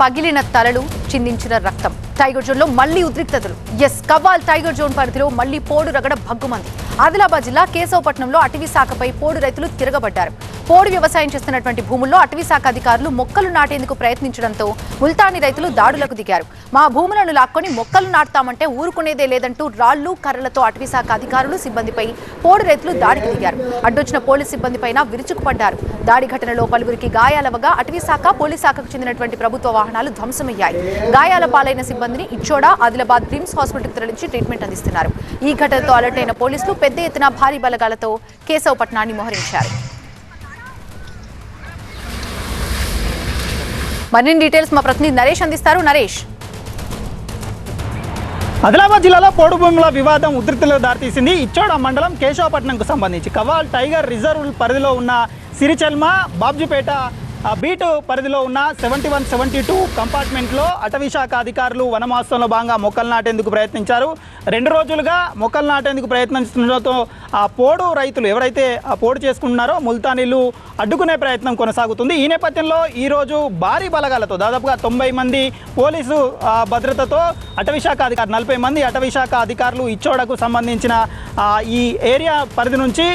పగిలిన తలలు చిందించిన రక్తం. టైగర్ జోన్లో మళ్ళీ ఉద్రిక్తతలు. ఎస్ కవ్వాల్ టైగర్ జోన్ పరిధిలో మళ్ళీ పోడు రగడ భగ్గుమంది. ఆదిలాబాద్ జిల్లా కేశవపట్నంలో అటవీ శాఖపై పోడు రైతులు తిరగబడ్డారు. పోడు వ్యవసాయం చేస్తున్నటువంటి భూముల్లో అటవీ శాఖ అధికారులు మొక్కలు నాటేందుకు ప్రయత్నించడంతో ముల్తానీ రైతులు దాడులకు దిగారు. మా భూములను లాక్కొని మొక్కలు నాటుతామంటే ఊరుకునేదే లేదంటూ రాళ్ళు కర్రలతో అటవీ శాఖ అధికారులు సిబ్బందిపై పోడు రైతులు దాడికి దిగారు. అడ్డొచ్చిన పోలీస్ సిబ్బందిపైన విరుచుకుపడ్డారు. దాడి ఘటనలో పలువురికి గాయాలవగా అటవీ శాఖ పోలీస్ శాఖకు చెందినటువంటి ప్రభుత్వ వాహనాలు ధ్వంసమయ్యాయి. గాయాల పాలైన సిబ్బందిని ఇచ్చోడా ఆదిలాబాద్ రిమ్స్ హాస్పిటల్కి తరలించి ట్రీట్మెంట్ అందిస్తున్నారు. ఈ ఘటనతో అలర్ట్ అయిన పోలీసులు పెద్ద ఎత్తున భారీ బలగాలతో కేశవపట్నాన్ని మోహరించారు. మరిన్ని డీటెయిల్స్ మా ప్రతినిధి నరేష్ అందిస్తారు. నరేష్. ఆదిలాబాద్ జిల్లాలో పోడు భూముల వివాదం ఉధృతిలో దారితీసింది. ఇచ్చోడ మండలం కేశవపట్నంకు సంబంధించి కవాల్ టైగర్ రిజర్వ్ పరిధిలో ఉన్న సిరిచెల్మ బాబ్జుపేట బీటు పరిధిలో ఉన్న సెవెంటీ వన్ సెవెంటీ టూ కంపార్ట్మెంట్లో అటవీశాఖ అధికారులు వనమాసంలో భాగంగా మొక్కలు నాటేందుకు ప్రయత్నించారు. రెండు రోజులుగా మొక్కలు నాటేందుకు ప్రయత్నిస్తుండటంతో ఆ పోడు రైతులు ఎవరైతే ఆ పోడు చేసుకుంటున్నారో ముల్తానీలు అడ్డుకునే ప్రయత్నం కొనసాగుతుంది. ఈ నేపథ్యంలో ఈరోజు భారీ బలగాలతో దాదాపుగా తొంభై మంది పోలీసు భద్రతతో అటవీశాఖ అధికారులు నలభై మంది అటవీశాఖ అధికారులు ఇచ్చోడకు సంబంధించిన ఈ ఏరియా పరిధి నుంచి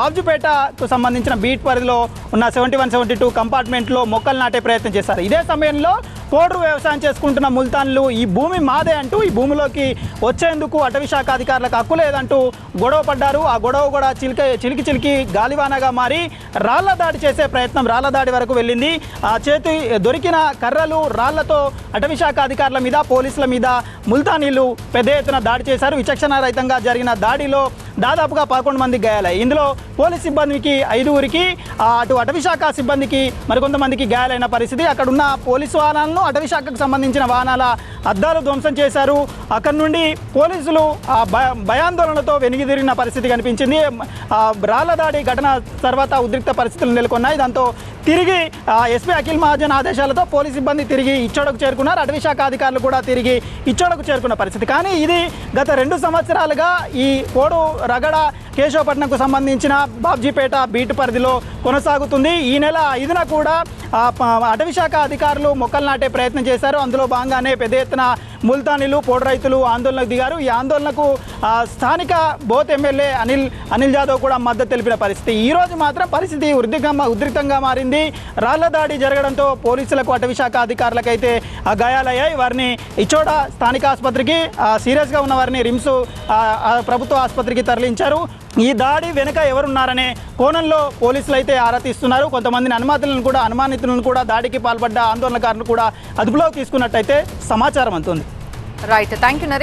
బాబ్జుపేటకు సంబంధించిన బీట్ పరిధిలో ఉన్న seventy one seventy two compartment అపార్ట్మెంట్లో మొక్కలు నాటే ప్రయత్నం చేశారు. ఇదే సమయంలో పోడు వ్యవసాయం చేసుకుంటున్న ముల్తాన్లు ఈ భూమి మాదే అంటూ ఈ భూమిలోకి వచ్చేందుకు అటవీ శాఖ అధికారులకు హక్కు లేదంటూ గొడవ పడ్డారు. ఆ గొడవ కూడా చిలిక చిలికి చిలికి గాలివానగా మారి రాళ్ళ దాడి చేసే ప్రయత్నం రాళ్ళ దాడి వరకు వెళ్ళింది. ఆ చేతి దొరికిన కర్రలు రాళ్ళతో అటవీ శాఖ అధికారుల మీద పోలీసుల మీద ముల్తానీలు పెద్ద ఎత్తున దాడి చేశారు. విచక్షణారహితంగా జరిగిన దాడిలో దాదాపుగా పదకొండు మంది గాయాలయ్యాయి. ఇందులో పోలీస్ సిబ్బందికి ఐదుగురికి అటు అటవీ శాఖ సిబ్బందికి మరికొంతమందికి గాయాలైన పరిస్థితి. అక్కడ ఉన్న పోలీసు వాహనాలను అటవీ శాఖకు సంబంధించిన వాహనాల అద్దాలు ధ్వంసం చేశారు. అక్కడి నుండి పోలీసులు ఆ భయాందోళనతో వెనుగిదిరిగిన పరిస్థితి కనిపించింది. రాళ్ళ దాడి ఘటన తర్వాత ఉద్రిక్త పరిస్థితులు నెలకొన్నాయి. దాంతో తిరిగి ఎస్పీ అఖిల్ మహాజన్ ఆదేశాలతో పోలీస్ సిబ్బంది తిరిగి ఇచ్చోడకు చేరుకున్నారు. అటవీ శాఖ అధికారులు కూడా తిరిగి ఇచ్చోడకు చేరుకున్న పరిస్థితి. కానీ ఇది గత రెండు సంవత్సరాలుగా ఈ ఓడు రగడ కేశవపట్నంకు సంబంధించిన బాబ్జీపేట బీటు పరిధిలో కొనసాగుతుంది. ఈ నెల ఐదున కూడా అటవీశాఖ అటవీ శాఖ అధికారులు మొక్కలు నాటే ప్రయత్నం చేశారు. అందులో భాగంగానే పెద్ద ఎత్తున ముల్తానీలు పోడు రైతులు ఆందోళనకు దిగారు. ఈ ఆందోళనకు స్థానిక బోత్ ఎమ్మెల్యే అనిల్ అనిల్ జాదవ్ కూడా మద్దతు తెలిపిన పరిస్థితి. ఈ రోజు మాత్రం పరిస్థితి ఉద్రిక్తంగా ఉద్రిక్తంగా మారింది. రాళ్ళ దాడి జరగడంతో పోలీసులకు అటవీశాఖ అధికారులకైతే గాయాలయ్యాయి. వారిని ఇచ్చోడ స్థానిక ఆసుపత్రికి సీరియస్గా ఉన్న వారిని రిమ్స్ ప్రభుత్వ ఆసుపత్రికి తరలించారు. ఈ దాడి వెనుక ఎవరున్నారనే కోణంలో పోలీసులు అయితే ఆరా తీస్తున్నారు. కొంతమందిని అనుమతులను కూడా అనుమానితులను కూడా దాడికి పాల్పడ్డ ఆందోళనకారులు కూడా అదుపులోకి తీసుకున్నట్టయితే సమాచారం అందుతుంది. Right thank you Naresh